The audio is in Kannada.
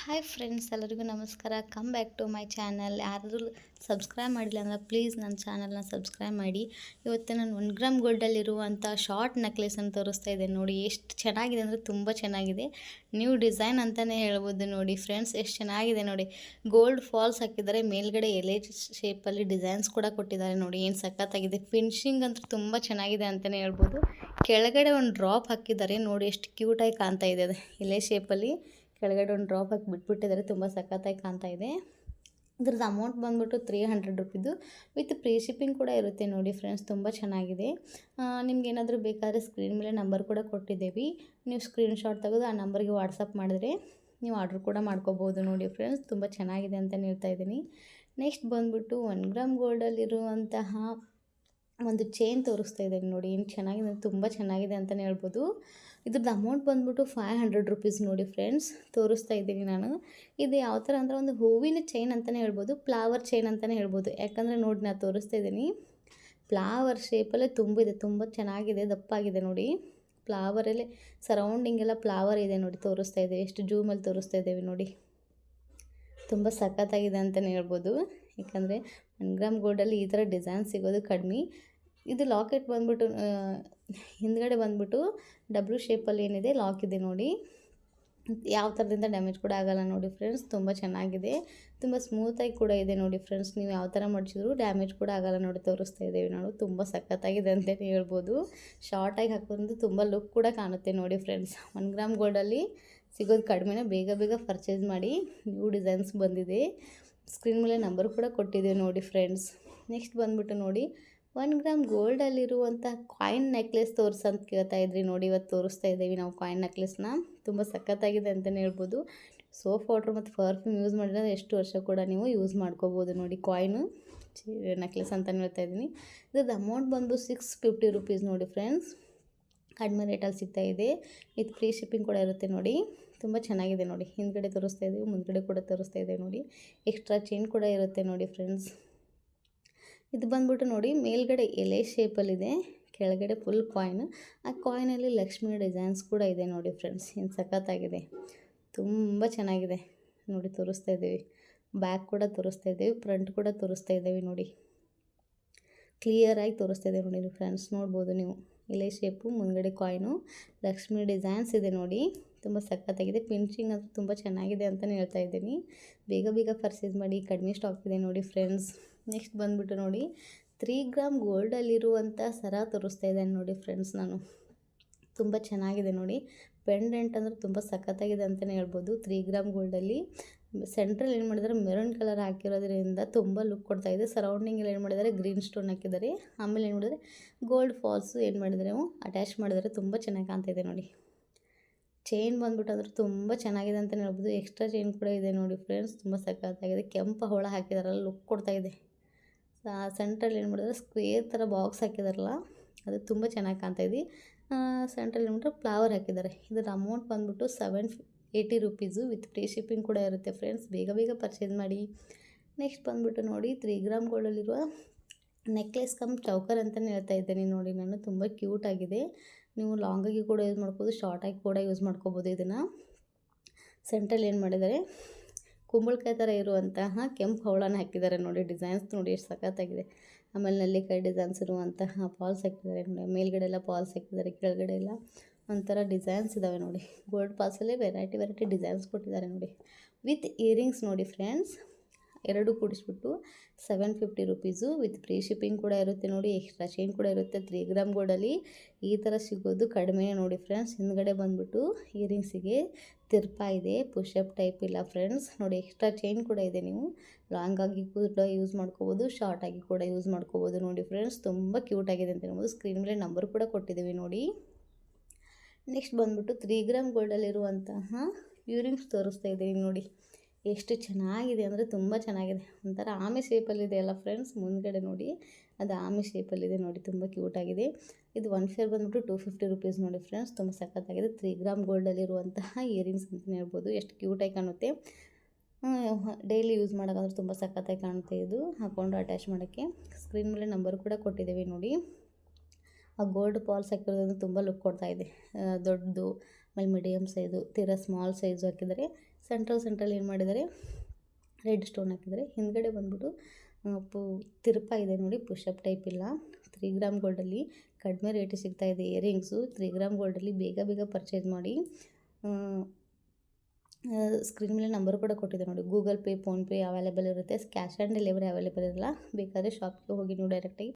ಹಾಯ್ ಫ್ರೆಂಡ್ಸ್ ಎಲ್ಲರಿಗೂ ನಮಸ್ಕಾರ. Come back to my channel ಯಾರಾದರೂ ಸಬ್ಸ್ಕ್ರೈಬ್ ಮಾಡಿಲ್ಲ ಅಂದರೆ ಪ್ಲೀಸ್ ನನ್ನ ಚಾನಲ್ನ ಸಬ್ಸ್ಕ್ರೈಬ್ ಮಾಡಿ. ಇವತ್ತು ನಾನು ಒನ್ ಗ್ರಾಮ್ ಗೋಲ್ಡಲ್ಲಿರುವಂಥ ಶಾರ್ಟ್ ನೆಕ್ಲೆಸನ್ನು ತೋರಿಸ್ತಾ ಇದ್ದೇನೆ. ನೋಡಿ, ಎಷ್ಟು ಚೆನ್ನಾಗಿದೆ ಅಂದರೆ ತುಂಬ ಚೆನ್ನಾಗಿದೆ. ನ್ಯೂ ಡಿಸೈನ್ ಅಂತಲೇ ಹೇಳ್ಬೋದು ನೋಡಿ ಫ್ರೆಂಡ್ಸ್ ಎಷ್ಟು ಚೆನ್ನಾಗಿದೆ ನೋಡಿ. ಗೋಲ್ಡ್ ಫಾಲ್ಸ್ ಹಾಕಿದ್ದಾರೆ, ಮೇಲ್ಗಡೆ ಎಲೆ ಶೇಪಲ್ಲಿ ಡಿಸೈನ್ಸ್ ಕೂಡ ಕೊಟ್ಟಿದ್ದಾರೆ ನೋಡಿ. ಏನು ಸಖತ್ತಾಗಿದೆ. ಫಿನಿಶಿಂಗ್ ಅಂತೂ ತುಂಬ ಚೆನ್ನಾಗಿದೆ ಅಂತಲೇ ಹೇಳ್ಬೋದು. ಕೆಳಗಡೆ ಒಂದು ಡ್ರಾಪ್ ಹಾಕಿದ್ದಾರೆ. ನೋಡಿ, ಎಷ್ಟು ಕ್ಯೂಟಾಗಿ ಕಾಣ್ತಾ ಇದೆ ಅದು ಎಲೆ ಶೇಪಲ್ಲಿ ಕೆಳಗಡೆ ಒಂದು ಡ್ರಾಪ್ ಹಾಕಿ ಬಿಟ್ಬಿಟ್ಟಿದ್ದಾರೆ, ತುಂಬ ಸಖತ್ತಾಗಿ ಕಾಣ್ತಾ ಇದೆ. ಇದ್ರದ್ದು ಅಮೌಂಟ್ ಬಂದ್ಬಿಟ್ಟು ತ್ರೀ ಹಂಡ್ರೆಡ್ ರುಪೀದು ವಿತ್ ಪ್ರೀ ಶಿಪ್ಪಿಂಗ್ ಕೂಡ ಇರುತ್ತೆ ನೋಡಿ ಫ್ರೆಂಡ್ಸ್ ತುಂಬ ಚೆನ್ನಾಗಿದೆ. ನಿಮ್ಗೆ ಏನಾದರೂ ಬೇಕಾದರೆ ಸ್ಕ್ರೀನ್ ಮೇಲೆ ನಂಬರ್ ಕೂಡ ಕೊಟ್ಟಿದ್ದೇವೆ. ನೀವು ಸ್ಕ್ರೀನ್ ಶಾಟ್ ತೆಗೆದು ಆ ನಂಬರ್ಗೆ ವಾಟ್ಸಪ್ ಮಾಡಿದ್ರೆ ನೀವು ಆರ್ಡ್ರ್ ಕೂಡ ಮಾಡ್ಕೋಬೋದು ನೋಡಿ ಫ್ರೆಂಡ್ಸ್ ತುಂಬ ಚೆನ್ನಾಗಿದೆ ಅಂತ ಹೇಳ್ತಾ ಇದ್ದೀನಿ. ನೆಕ್ಸ್ಟ್ ಬಂದ್ಬಿಟ್ಟು ಒನ್ ಗ್ರಾಮ್ ಗೋಲ್ಡಲ್ಲಿರುವಂತಹ ಒಂದು ಚೈನ್ ತೋರಿಸ್ತಾ ಇದ್ದೀನಿ ನೋಡಿ ಏನು ಚೆನ್ನಾಗಿದೆ ತುಂಬ ಚೆನ್ನಾಗಿದೆ ಅಂತಲೇ ಹೇಳ್ಬೋದು. ಇದ್ರದ್ದು ಅಮೌಂಟ್ ಬಂದ್ಬಿಟ್ಟು ಫೈವ್ ಹಂಡ್ರೆಡ್ ರುಪೀಸ್ ನೋಡಿ ಫ್ರೆಂಡ್ಸ್ ತೋರಿಸ್ತಾ ಇದ್ದೀನಿ ನಾನು. ಇದು ಯಾವ ಥರ ಅಂದರೆ ಒಂದು ಹೂವಿನ ಚೈನ್ ಅಂತಲೇ ಹೇಳ್ಬೋದು ಫ್ಲವರ್ ಚೈನ್ ಅಂತಲೇ ಹೇಳ್ಬೋದು. ಯಾಕಂದರೆ ನೋಡಿ ನಾನು ತೋರಿಸ್ತಾ ಇದ್ದೀನಿ. ಫ್ಲವರ್ ಶೇಪಲ್ಲೇ ತುಂಬಿದೆ, ತುಂಬ ಚೆನ್ನಾಗಿದೆ, ದಪ್ಪಾಗಿದೆ ನೋಡಿ. ಫ್ಲವರಲ್ಲೇ ಸರೌಂಡಿಂಗ್ ಎಲ್ಲ ಫ್ಲವರ್ ಇದೆ ನೋಡಿ ತೋರಿಸ್ತಾ ಇದ್ದೀವಿ. ಎಷ್ಟು ಜೂಮಲ್ಲಿ ತೋರಿಸ್ತಾ ಇದ್ದೇವೆ ನೋಡಿ. ತುಂಬ ಸಖತ್ತಾಗಿದೆ ಅಂತಲೇ ಹೇಳ್ಬೋದು. ಯಾಕಂದರೆ ಒನ್ ಗ್ರಾಮ್ ಗೋಲ್ಡಲ್ಲಿ ಈ ಥರ ಡಿಸೈನ್ ಸಿಗೋದು ಕಡಿಮೆ. ಇದು ಲಾಕೆಟ್ ಬಂದ್ಬಿಟ್ಟು ಹಿಂದ್ಗಡೆ ಬಂದ್ಬಿಟ್ಟು ಡಬ್ಲ್ಯೂ ಶೇಪಲ್ಲಿ ಏನಿದೆ ಲಾಕ್ ಇದೆ ನೋಡಿ. ಯಾವ ಥರದಿಂದ ಡ್ಯಾಮೇಜ್ ಕೂಡ ಆಗಲ್ಲ ನೋಡಿ ಫ್ರೆಂಡ್ಸ್ ತುಂಬ ಚೆನ್ನಾಗಿದೆ. ತುಂಬ ಸ್ಮೂತಾಗಿ ಕೂಡ ಇದೆ ನೋಡಿ ಫ್ರೆಂಡ್ಸ್ ನೀವು ಯಾವ ಥರ ಮಡಿಸಿದ್ರು ಡ್ಯಾಮೇಜ್ ಕೂಡ ಆಗಲ್ಲ ನೋಡಿ ತೋರಿಸ್ತಾ ಇದ್ದೇವೆ ನಾವು ತುಂಬ ಸಖತ್ತಾಗಿದೆ ಅಂತಲೇ ಹೇಳ್ಬೋದು. ಶಾರ್ಟಾಗಿ ಹಾಕೋದ್ರಿಂದ ತುಂಬ ಲುಕ್ ಕೂಡ ಕಾಣುತ್ತೆ ನೋಡಿ ಫ್ರೆಂಡ್ಸ್ ಒನ್ ಗ್ರಾಮ್ ಗೋಲ್ಡಲ್ಲಿ ಸಿಗೋದು ಕಡಿಮೆನೇ ಬೇಗ ಬೇಗ ಪರ್ಚೇಸ್ ಮಾಡಿ ನ್ಯೂ ಡಿಸೈನ್ಸ್ ಬಂದಿದೆ. ಸ್ಕ್ರೀನ್ ಮೇಲೆ ನಂಬರ್ ಕೂಡ ಕೊಟ್ಟಿದ್ದೀವಿ ನೋಡಿ ಫ್ರೆಂಡ್ಸ್ ನೆಕ್ಸ್ಟ್ ಬಂದ್ಬಿಟ್ಟು ನೋಡಿ ಒನ್ ಗ್ರಾಮ್ ಗೋಲ್ಡಲ್ಲಿರುವಂಥ ಕಾಯಿನ್ ನೆಕ್ಲೆಸ್ ತೋರಿಸಂತ ಕೇಳ್ತಾ ಇದ್ರಿ ನೋಡಿ, ಇವತ್ತು ತೋರಿಸ್ತಾ ಇದ್ದೀವಿ ನಾವು ಕಾಯಿನ್ ನೆಕ್ಲೆಸ್ನ ತುಂಬ ಸಖತ್ತಾಗಿದೆ ಅಂತಲೇ ಹೇಳ್ಬೋದು. ಸೋಫ್ ವಾಟ್ರ್ ಮತ್ತು ಪರ್ಫ್ಯೂಮ್ ಯೂಸ್ ಮಾಡಿದ್ರೆ ಎಷ್ಟು ವರ್ಷ ಕೂಡ ನೀವು ಯೂಸ್ ಮಾಡ್ಕೋಬೋದು ನೋಡಿ ಕಾಯಿನು ನೆಕ್ಲೆಸ್ ಅಂತಲೇ ಹೇಳ್ತಾ ಇದ್ದೀನಿ. ಇದ್ರದ್ದು ಅಮೌಂಟ್ ಬಂದು ಸಿಕ್ಸ್ ಫಿಫ್ಟಿ ರುಪೀಸ್ ನೋಡಿ ಫ್ರೆಂಡ್ಸ್ ಕಡಿಮೆ ರೇಟಲ್ಲಿ ಸಿಗ್ತಾ ಇದೆ. ಇದು ಫ್ರೀ ಶಿಪ್ಪಿಂಗ್ ಕೂಡ ಇರುತ್ತೆ ನೋಡಿ. ತುಂಬ ಚೆನ್ನಾಗಿದೆ ನೋಡಿ. ಹಿಂದ್ಗಡೆ ತೋರಿಸ್ತಾ ಇದ್ದೀವಿ ಮುಂದ್ಗಡೆ ಕೂಡ ತೋರಿಸ್ತಾ ಇದೆ ನೋಡಿ. ಎಕ್ಸ್ಟ್ರಾ ಚೈನ್ ಕೂಡ ಇರುತ್ತೆ ನೋಡಿ ಫ್ರೆಂಡ್ಸ್. ಇದು ಬಂದ್ಬಿಟ್ಟು ನೋಡಿ, ಮೇಲ್ಗಡೆ ಎಲೆ ಶೇಪಲ್ಲಿದೆ ಕೆಳಗಡೆ ಫುಲ್ ಕಾಯಿನ್ ಆ ಕಾಯಿನಲ್ಲಿ ಲಕ್ಷ್ಮಿ ಡಿಸೈನ್ಸ್ ಕೂಡ ಇದೆ ನೋಡಿ ಫ್ರೆಂಡ್ಸ್. ಏನು ಸಖತ್ತಾಗಿದೆ. ತುಂಬ ಚೆನ್ನಾಗಿದೆ. ನೋಡಿ ತೋರಿಸ್ತಾ ಇದ್ದೀವಿ ಬ್ಯಾಕ್ ಕೂಡ ತೋರಿಸ್ತಾ ಇದ್ದೀವಿ ಫ್ರಂಟ್ ಕೂಡ ತೋರಿಸ್ತಾ ಇದ್ದೀವಿ ನೋಡಿ. ಕ್ಲಿಯರಾಗಿ ತೋರಿಸ್ತಾ ಇದ್ದೀವಿ ನೋಡಿ ಫ್ರೆಂಡ್ಸ್. ನೋಡ್ಬೋದು ನೀವು. ಎಲೆ ಶೇಪು ಮುಂದ್ಗಡೆ ಕಾಯ್ನು ಲಕ್ಷ್ಮಿ ಡಿಸೈನ್ಸ್ ಇದೆ ನೋಡಿ. ತುಂಬ ಸಖತ್ತಾಗಿದೆ. ಪಿಂಚಿಂಗ್ ಅಂತ ತುಂಬ ಚೆನ್ನಾಗಿದೆ ಅಂತಲೇ ಹೇಳ್ತಾ ಇದ್ದೀನಿ. ಬೇಗ ಬೇಗ ಪರ್ಚೇಸ್ ಮಾಡಿ, ಕಡಿಮೆ ಸ್ಟಾಕ್ ಇದೆ ನೋಡಿ ಫ್ರೆಂಡ್ಸ್ ನೆಕ್ಸ್ಟ್ ಬಂದುಬಿಟ್ಟು ನೋಡಿ ತ್ರೀ ಗ್ರಾಮ್ ಗೋಲ್ಡಲ್ಲಿರುವಂಥ ಸರ ತೋರಿಸ್ತಾ ಇದ್ದೇನೆ ನೋಡಿ ಫ್ರೆಂಡ್ಸ್ ನಾನು. ತುಂಬ ಚೆನ್ನಾಗಿದೆ ನೋಡಿ. ಪೆಂಡೆಂಟ್ ಅಂದರೆ ತುಂಬ ಸಖತ್ತಾಗಿದೆ ಅಂತಲೇ ಹೇಳ್ಬೋದು. ತ್ರೀ ಗ್ರಾಮ್ ಗೋಲ್ಡಲ್ಲಿ ಸೆಂಟ್ರಲ್ ಏನು ಮಾಡಿದ್ದಾರೆ ಮೆರೂನ್ ಕಲರ್ ಹಾಕಿರೋದ್ರಿಂದ ತುಂಬ ಲುಕ್ ಕೊಡ್ತಾ ಇದೆ. ಸರೌಂಡಿಂಗಲ್ಲಿ ಏನು ಮಾಡಿದ್ದಾರೆ ಗ್ರೀನ್ ಸ್ಟೋನ್ ಹಾಕಿದ್ದಾರೆ. ಆಮೇಲೆ ಏನು ಮಾಡಿದರೆ? ಗೋಲ್ಡ್ ಫಾಲ್ಸು ಏನು ಮಾಡಿದರೆ? ಅಟ್ಯಾಚ್ ಮಾಡಿದರೆ. ತುಂಬ ಚೆನ್ನಾಗಿ ಕಾಣ್ತಾ ಇದೆ ನೋಡಿ. ಚೈನ್ ಬಂದ್ಬಿಟ್ಟು ಅಂದ್ರೆ ತುಂಬ ಚೆನ್ನಾಗಿದೆ ಅಂತಲೇ ಹೇಳ್ಬೋದು. ಎಕ್ಸ್ಟ್ರಾ ಚೈನ್ ಕೂಡ ಇದೆ ನೋಡಿ ಫ್ರೆಂಡ್ಸ್ ತುಂಬ ಸಖತ್ತಾಗಿದೆ. ಕೆಂಪು ಹೊಳ ಹಾಕಿದಾರಲ್ಲ ಲುಕ್ ಕೊಡ್ತಾ ಇದೆ. ಸೆಂಟ್ರಲ್ಲಿ ಏನು ಮಾಡಿದ್ರೆ? ಸ್ಕ್ವೇರ್ ಥರ ಬಾಕ್ಸ್ ಹಾಕಿದಾರಲ್ಲ, ಅದು ತುಂಬ ಚೆನ್ನಾಗಿ ಕಾಣ್ತಾ ಇದೆ. ಸೆಂಟ್ರಲ್ಲಿ ಏನು ಫ್ಲವರ್ ಹಾಕಿದ್ದಾರೆ. ಇದರ ಅಮೌಂಟ್ ಬಂದ್ಬಿಟ್ಟು seven eighty rupees with free shipping ಕೂಡ ಇರುತ್ತೆ ಫ್ರೆಂಡ್ಸ್. ಬೇಗ ಬೇಗ ಪರ್ಚೇಸ್ ಮಾಡಿ. ನೆಕ್ಸ್ಟ್ ಬಂದುಬಿಟ್ಟು ನೋಡಿ, ತ್ರೀ ಗ್ರಾಮ್ ಗೋಲ್ಡಲ್ಲಿರುವ ನೆಕ್ಲೆಸ್ ಕಮ್ ಚೌಕರ್ ಅಂತಲೇ ಹೇಳ್ತಾ ಇದ್ದೇನೆ ನೋಡಿ. ನಾನು ತುಂಬ ಕ್ಯೂಟ್ ಆಗಿದೆ. ನೀವು ಲಾಂಗಾಗಿ ಕೂಡ ಯೂಸ್ ಮಾಡ್ಬೋದು ಶಾರ್ಟಾಗಿ ಕೂಡ ಯೂಸ್ ಮಾಡ್ಕೋಬೋದು ಇದನ್ನು. ಸೆಂಟ್ರಲ್ಲಿ ಏನು ಮಾಡಿದ್ದಾರೆ? ಕುಂಬಳಕಾಯಿ ಥರ ಇರುವಂತಹ ಕೆಂಪು ಹವಳನ ಹಾಕಿದ್ದಾರೆ ನೋಡಿ. ಡಿಸೈನ್ಸ್ ನೋಡಿ, ಎಷ್ಟು ಸಖತ್ತಾಗಿದೆ. ಆಮೇಲೆ ನಲ್ಲಿಕಾಯಿ ಡಿಸೈನ್ಸ್ ಇರುವಂತಹ ಪಾಲ್ಸ್ ಹಾಕಿದ್ದಾರೆ ನೋಡಿ. ಮೇಲ್ಗಡೆ ಎಲ್ಲ ಪಾಲ್ಸ್ ಹಾಕಿದ್ದಾರೆ, ಕೆಳಗಡೆ ಎಲ್ಲ. ಒಂಥರ ಡಿಸೈನ್ಸ್ ಇದ್ದಾವೆ ನೋಡಿ. ಗೋಲ್ಡ್ ಪಾಸಲ್ಲೇ ವೆರೈಟಿ ವೆರೈಟಿ ಡಿಸೈನ್ಸ್ ಕೊಟ್ಟಿದ್ದಾರೆ ನೋಡಿ. ವಿತ್ ಇಯರಿಂಗ್ಸ್ ನೋಡಿ ಫ್ರೆಂಡ್ಸ್ ಎರಡು ಕೂಡಿಸ್ಬಿಟ್ಟು seven fifty rupees with free shipping ಕೂಡ ಇರುತ್ತೆ ನೋಡಿ. ಎಕ್ಸ್ಟ್ರಾ ಚೈನ್ ಕೂಡ ಇರುತ್ತೆ. ತ್ರೀ ಗ್ರಾಮ್ ಗೋಲ್ಡಲ್ಲಿ ಈ ಥರ ಸಿಗೋದು ಕಡಿಮೆ ನೋಡಿ ಫ್ರೆಂಡ್ಸ್ ಹಿಂದ್ಗಡೆ ಬಂದುಬಿಟ್ಟು ಇಯರಿಂಗ್ಸಿಗೆ ತಿರ್ಪ ಇದೆ ಪುಷಪ್ ಟೈಪ್ ಇಲ್ಲ ಫ್ರೆಂಡ್ಸ್ ನೋಡಿ ಎಕ್ಸ್ಟ್ರಾ ಚೈನ್ ಕೂಡ ಇದೆ ನೀವು. ಲಾಂಗ್ ಆಗಿ ಕೂಡ ಯೂಸ್ ಮಾಡ್ಕೋಬೋದು ಶಾರ್ಟ್ ಆಗಿ ಕೂಡ ಯೂಸ್ ಮಾಡ್ಕೋಬೋದು ನೋಡಿ ಫ್ರೆಂಡ್ಸ್ ತುಂಬ ಕ್ಯೂಟ್ ಆಗಿದೆ ಅಂತ ಹೇಳ್ಬೋದು. ಸ್ಕ್ರೀನ್ ಮೇಲೆ ನಂಬರ್ ಕೂಡ ಕೊಟ್ಟಿದ್ದೀವಿ ನೋಡಿ. ನೆಕ್ಸ್ಟ್ ಬಂದುಬಿಟ್ಟು ತ್ರೀ ಗ್ರಾಮ್ ಗೋಲ್ಡಲ್ಲಿರುವಂತಹ ಇಯರಿಂಗ್ಸ್ ತೋರಿಸ್ತಾ ಇದ್ದೀನಿ ನೋಡಿ. ಎಷ್ಟು ಚೆನ್ನಾಗಿದೆ ಅಂದರೆ ತುಂಬ ಚೆನ್ನಾಗಿದೆ. ಒಂಥರ ಆಮೆ ಶೇಪಲ್ಲಿದೆ ಅಲ್ಲ ಫ್ರೆಂಡ್ಸ್ ಮುಂದ್ಗಡೆ ನೋಡಿ. ಅದು ಆಮೆ ಶೇಪಲ್ಲಿದೆ ನೋಡಿ, ತುಂಬ ಕ್ಯೂಟಾಗಿದೆ ಇದು ಒನ್ ಫೇರ್ ಬಂದುಬಿಟ್ಟು ಟೂ ಫಿಫ್ಟಿ ರುಪೀಸ್ ನೋಡಿ ಫ್ರೆಂಡ್ಸ್ ತುಂಬ ಸಖತ್ತಾಗಿದೆ. ತ್ರೀ ಗ್ರಾಮ್ ಗೋಲ್ಡಲ್ಲಿರುವಂತಹ ಇಯರಿಂಗ್ಸ್ ಅಂತಲೇ ಹೇಳ್ಬೋದು. ಎಷ್ಟು ಕ್ಯೂಟಾಗಿ ಕಾಣುತ್ತೆ. ಡೈಲಿ ಯೂಸ್ ಮಾಡೋಕ್ಕಾದ್ರೆ ತುಂಬ ಸಖತ್ತಾಗಿ ಕಾಣುತ್ತೆ ಇದು. ಹಾಕ್ಕೊಂಡು ಅಟ್ಯಾಚ್ ಮಾಡೋಕ್ಕೆ. ಸ್ಕ್ರೀನ್ ಮೇಲೆ ನಂಬರ್ ಕೂಡ ಕೊಟ್ಟಿದ್ದೀವಿ ನೋಡಿ. ಆ ಗೋಲ್ಡ್ ಪಾಲ್ಸ್ ಹಾಕಿರೋದ್ರಿಂದ ತುಂಬ ಲುಕ್ ಕೊಡ್ತಾ ಇದೆ. ದೊಡ್ಡದು, ಆಮೇಲೆ ಮೀಡಿಯಮ್ ಸೈಜು ತೀರಾ ಸ್ಮಾಲ್ ಸೈಜು ಹಾಕಿದ್ದಾರೆ ಸೆಂಟ್ರಲ್ ಸೆಂಟ್ರಲ್ ಏನು ಮಾಡಿದ್ದಾರೆ ರೆಡ್ ಸ್ಟೋನ್ ಹಾಕಿದ್ದಾರೆ ಹಿಂದ್ಗಡೆ ಬಂದ್ಬಿಟ್ಟು ಪು, ತಿರುಪ ಇದೆ ನೋಡಿ ಪುಷಪ್ ಟೈಪ್ ಇಲ್ಲ. ತ್ರೀ ಗ್ರಾಮ್ ಗೋಲ್ಡಲ್ಲಿ ಕಡಿಮೆ ರೇಟಿಗೆ ಸಿಗ್ತಾ ಇದೆ ಇಯರಿಂಗ್ಸು ತ್ರೀ ಗ್ರಾಮ್ ಗೋಲ್ಡಲ್ಲಿ ಬೇಗ ಬೇಗ ಪರ್ಚೇಸ್ ಮಾಡಿ ಸ್ಕ್ರೀನ್ ಮೇಲೆ ನಂಬರ್ ಕೂಡ ಕೊಟ್ಟಿದೆ ನೋಡಿ. ಗೂಗಲ್ ಪೇ ಫೋನ್ಪೇ ಅವೈಲೇಬಲ್ ಇರುತ್ತೆ. ಕ್ಯಾಶ್ ಆ್ಯಂಡ್ ಡೆಲಿವರಿ ಅವೈಲೇಬಲ್ ಇರಲ್ಲ. ಬೇಕಾದರೆ ಶಾಪ್ಗೆ ಹೋಗಿ ನೀವು ಡೈರೆಕ್ಟಾಗಿ